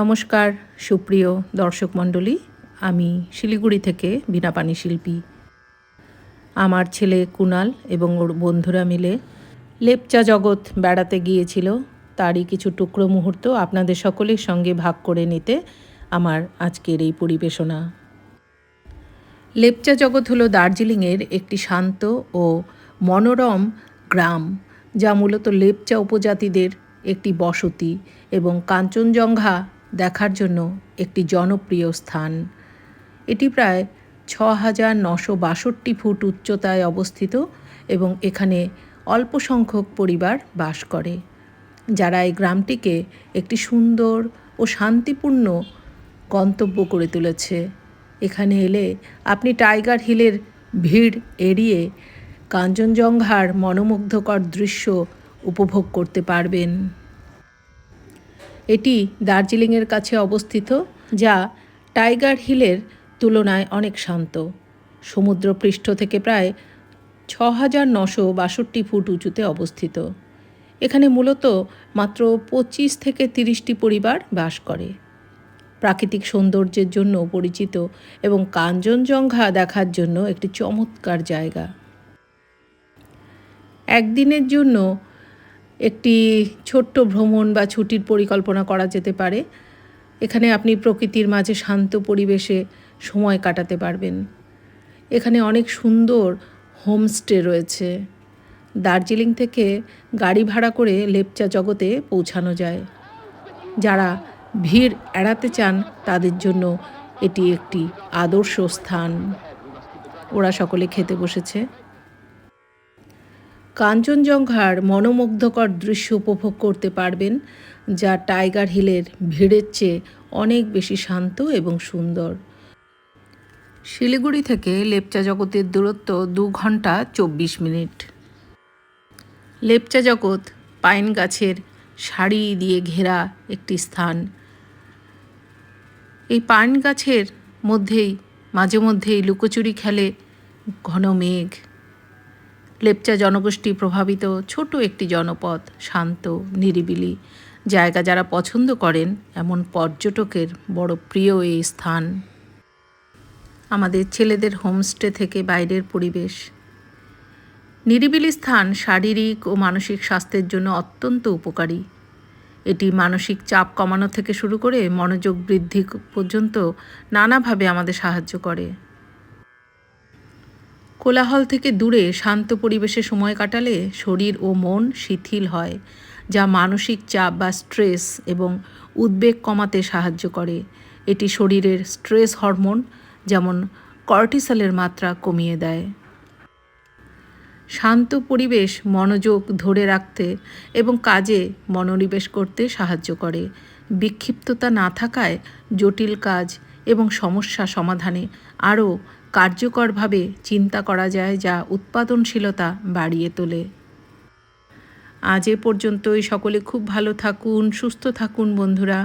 নমস্কার, সুপ্রিয় দর্শক মণ্ডলী। আমি শিলিগুড়ি থেকে বীণাপানি শিল্পী। আমার ছেলে কুনাল এবং ওর বন্ধুরা মিলে লেপচা জগৎ বেড়াতে গিয়েছিল। তারই কিছু টুকরো মুহূর্ত আপনাদের সকলের সঙ্গে ভাগ করে নিতে আমার আজকের এই পরিবেশনা। লেপচা জগৎ হলো দার্জিলিংয়ের একটি শান্ত ও মনোরম গ্রাম, যা মূলত লেপচা উপজাতিদের একটি বসতি এবং কাঞ্চনজঙ্ঘা দেখার জন্য একটি জনপ্রিয় স্থান। এটি প্রায় ছ হাজার নশো বাষট্টি ফুট উচ্চতায় অবস্থিত এবং এখানে অল্প সংখ্যক পরিবার বাস করে, যারা এই গ্রামটিকে একটি সুন্দর ও শান্তিপূর্ণ গন্তব্য করে তুলেছে। এখানে এলে আপনি টাইগার হিলের ভিড় এড়িয়ে কাঞ্চনজঙ্ঘার মনোমুগ্ধকর দৃশ্য উপভোগ করতে পারবেন। এটি দার্জিলিংয়ের কাছে অবস্থিত, যা টাইগার হিলের তুলনায় অনেক শান্ত। সমুদ্রপৃষ্ঠ থেকে প্রায় ছ হাজার নশো বাষট্টি ফুট উঁচুতে অবস্থিত। এখানে মূলত মাত্র পঁচিশ থেকে তিরিশটি পরিবার বাস করে। প্রাকৃতিক সৌন্দর্যের জন্য পরিচিত এবং কাঞ্চনজঙ্ঘা দেখার জন্য একটি চমৎকার জায়গা। একদিনের জন্য একটি ছোট্ট ভ্রমণ বা ছুটির পরিকল্পনা করা যেতে পারে। এখানে আপনি প্রকৃতির মাঝে শান্ত পরিবেশে সময় কাটাতে পারবেন। এখানে অনেক সুন্দর হোমস্টে রয়েছে। দার্জিলিং থেকে গাড়ি ভাড়া করে লেপচা জগতে পৌঁছানো যায়। যারা ভিড় এড়াতে চান, তাদের জন্য এটি একটি আদর্শ স্থান। ওরা সকলে খেতে বসেছে। কাঞ্চনজঙ্ঘার মনোমুগ্ধকর দৃশ্য উপভোগ করতে পারবেন, যা টাইগার হিলের ভিড়ের চেয়ে অনেক বেশি শান্ত এবং সুন্দর। শিলিগুড়ি থেকে লেপচা জগতের দূরত্ব দু ঘণ্টা চব্বিশ মিনিট। লেপচা জগৎ পাইন গাছের শাড়ি দিয়ে ঘেরা একটি স্থান। এই পাইন গাছের মধ্যেই, মাঝে মধ্যেই লুকোচুরি খেলে ঘন মেঘ। লেপচা জনগোষ্ঠী প্রভাবিত ছোট একটি জনপদ, শান্ত, নিরিবিলি। জায়গা যারা পছন্দ করেন, এমন পর্যটকের বড় প্রিয় এই স্থান। আমাদের ছেলেদের হোমস্টে থেকে বাইরের পরিবেশ। নিরিবিলি স্থান শারীরিক ও মানসিক স্বাস্থ্যের জন্য অত্যন্ত উপকারী। এটি মানসিক চাপ কমানো থেকে শুরু করে মনোযোগ বৃদ্ধি পর্যন্ত নানাভাবে আমাদের সাহায্য করে। কোলাহল থেকে দূরে, শান্ত পরিবেশে সময় কাটালে শরীর ও মন শিথিল হয়, যা মানসিক চাপ বা স্ট্রেস এবং উদ্বেগ কমাতে সাহায্য করে। এটি শরীরের স্ট্রেস হরমোন, যেমন কর্টিসলের মাত্রা কমিয়ে দেয়। শান্ত পরিবেশ মনোযোগ ধরে রাখতে এবং কাজে মনোনিবেশ করতে সাহায্য করে। বিক্ষিপ্ততা না থাকায় জটিল কাজ এবং সমস্যা সমাধানে আরও কার্যকরভাবে চিন্তা করা যায় যা উৎপাদনশীলতা বাড়িয়ে তোলে। আজ এ পর্যন্তই। সকলে খুব ভালো থাকুন, সুস্থ থাকুন বন্ধুরা।